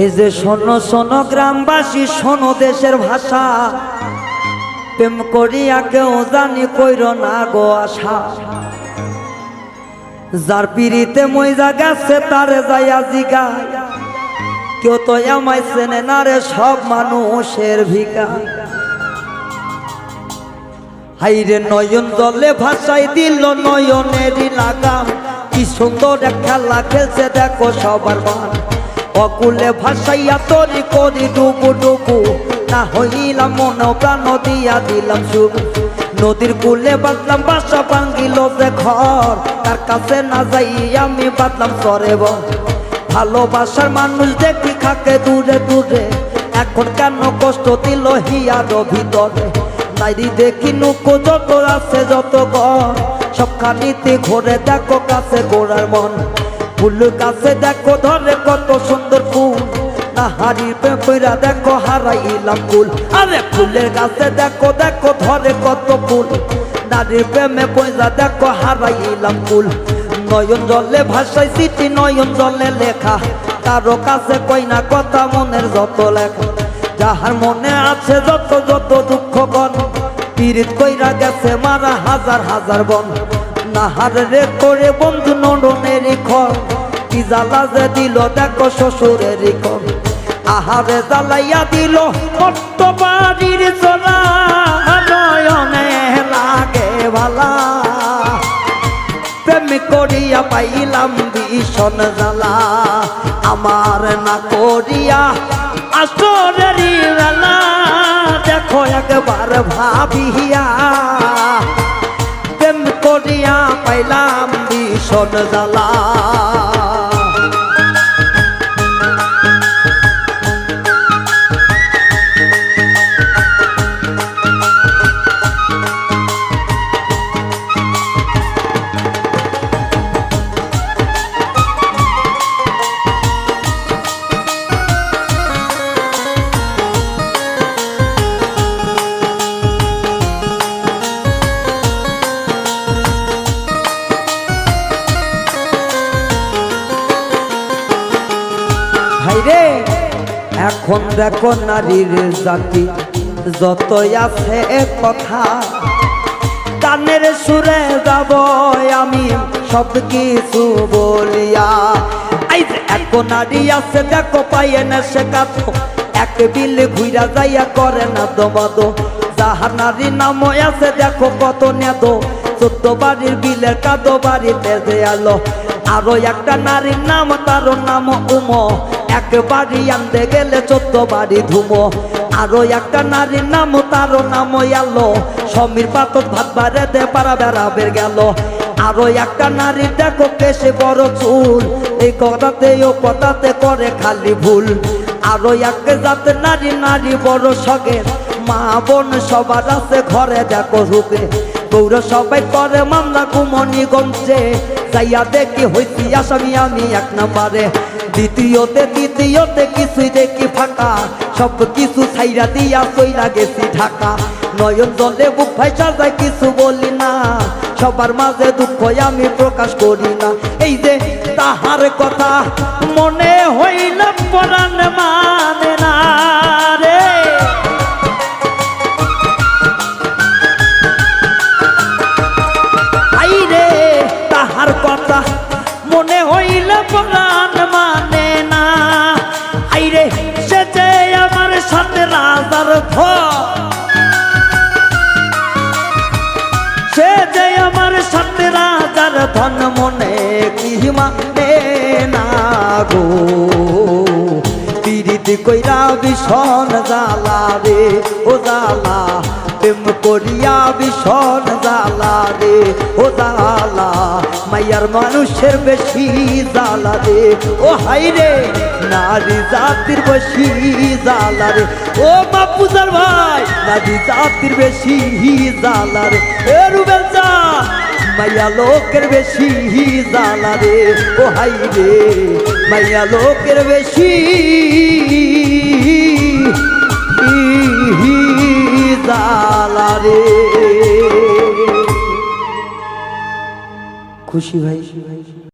এই যে শোনো শোনো গ্রামবাসী, শোনো দেশের ভাষা। প্রেম করিয়া কেউ জানি কইর না গো আশা। যার পিড়িতে মইজা গেছে, তারে যাইয়া জিগায়। কেউ তো আমায় চেনে না রে, সব মানুষের ভিকা হাইরে নয়ন জলে ভাষাই দিল নয়নেরই লাগাম কি সুন্দর খেলা খেলছে, দেখো সবার মান। অকুলে ভাসাইয়া তরি করি ডুবু ডুবু। না হইলাম মন, প্রাণ দিয়া দিলাম শুভ নদীর কুলে বাঁধলাম বাসা, ভাঙ্গিল যে ঘর। তার কাছে না যাই আমি বাঁধলাম সরে ভালোবাসার মানুষ দেখি খাকে দূরে দূরে। এখন কেন কষ্ট দিল হিয়ার ভিতরে? নাইরি দেখি নুকো যত আছে যত গর সবখানিতে ঘোরে দেখো কাছে গোড়ার মন। ফুল কাছে দেখো, ধরে কত সুন্দর ফুল। না হারির পেপরা দেখো, হারাইলাম ফুল আরে ফুলের কাছে দেখো দেখো ধরে কত ফুল। নারীর প্রেমে পয়সা দেখো, হারাইলাম ফুল নয়ন জলে ভাষায় চিঠি নয়ন জলে লেখা। কারও কাছে কই না কথা, মনের যত লেখা। যাহার মনে আছে যত যত দুঃখ গণ পীড়িত কইরা গেছে মারা হাজার হাজার বন। নাহার রে করে বন্ধু নডনের খর কি জ্বালা যে দিল, দেখো শ্বশুরের খর আহারে জ্বালাইয়া দিল কত বাড়ির চলা নয়নে লাগে ভালা প্রেম করিয়া পাইলাম ভীষণ জ্বালা। আমার না করিয়া আসরেরই বেলা। দেখো একবার ভাবিয়া পাইলাম ভীষণ জ্বালা। ভাইরে এখন দেখো নারীর জাতি, যতই আছে কথা। কানের সুরে যাব আমি সব কিছু বলিয়া এক নারী আছে, দেখো পাইয়ে না সে এক বিল ঘুইরা যাইয়া করে না দমাদ। যাহার নারী নাম আছে, দেখো কত নেদ চোদ্দ বাড়ির বিলের কাদো, বাড়িতে যে আলো। আরও একটা নারীর নাম তার নাম উম। এক বাড়ি আনতে গেলে চোদ্দ বাড়ি ধুমো। আরও একটা নারীর নাম তার নাম আলো সমীর পাতক ভাত বাড়ে দে পারা বেড়াবের গেল। আরও একটা নারী, দেখো কেসে বড় চুল। এই কথাতে ও কথাতে করে খালি ভুল। আরও এক জাতের নারী নারী বড় সগের। মা, বোন সবার আছে, ঘরে দেখো রূপে। গৌর সবাই করে, মামলা কুমনিগঞ্জে যাইয়া দেখি হইছি আসামি, আমি এক নাম্বারে। দ্বিতীয়তে, তৃতীয়তে কিছুই দেখি ফাঁকা। সব কিছু ছাইরা দিয়া চইলা গেছি ঢাকা। নয়ন জলে বুক ভাইসা যায় কিছু বলি না। সবার মাঝে দুঃখ আমি প্রকাশ করি না। এই যে তাহার কথা মনে হইল পরাণ মানে। আইরে সে যে আমার সাথে রাজার ঘর। সে যে আমার সাথে রাজার ধন মনে কি মানে না গো। পিরিতি কইরা ভীষণ জালা রে, ও জালা প্রেম করিয়া ভীষণ জালা রে, ও জালা মাইয়ার মানুষের বেশি জালা রে। ও হাই রে, নারী জাতির বেশি জালা রে। ও বাপুজার ভাই, নারী জাতির বেশি জালা রে। এ রুবেল মাইয়া লোকের বেশি জালা রে। ও হাই রে মাইয়া লোকের বেশি খুশি ভাই